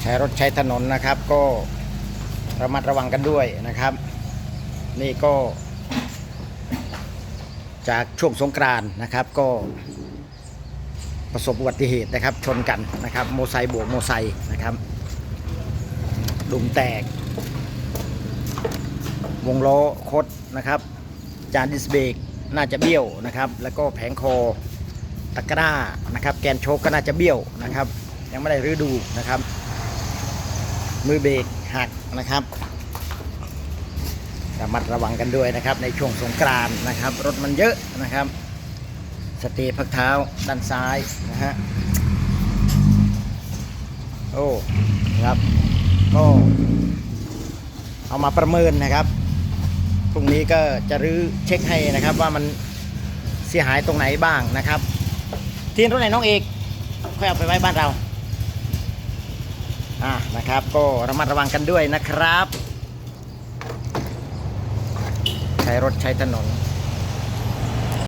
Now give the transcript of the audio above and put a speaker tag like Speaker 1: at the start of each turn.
Speaker 1: ใช้รถใช้ถนนนะครับ ก็ระมัดระวังกันด้วยนะครับ นี่ก็ จากช่วงสงกรานนะครับก็ประสบอุบัติเหตุนะครับ ชนกันนะครับ โมไซค์บวกโมไซค์นะครับดุมแตก วงล้อคดนะครับ จานดิสเบรกน่าจะเบี้ยวนะครับ แล้วก็แผงคอตะกร้านะครับ แกนโชกก็น่าจะเบี้ยวนะครับ ยังไม่ได้รื้อดูนะครับ มือเบรกหักนะครับระมัดระวังกันด้วยนะครับในช่วงสงกรานต์นะครับ รถมันเยอะนะครับ สเตย์พักเท้าด้านซ้ายนะฮะโอ้ครับก็เอามาประเมินนะครับพรุ่งนี้ก็จะรื้อเช็คให้นะครับว่ามันเสียหายตรงไหนบ้างนะครับ ทีนรถไหนน้องเอกค่อยเอาไปไว้บ้านเรา อ่านะครับ ก็ระมัดระวังกันด้วยนะครับ ใช้รถใช้ถนน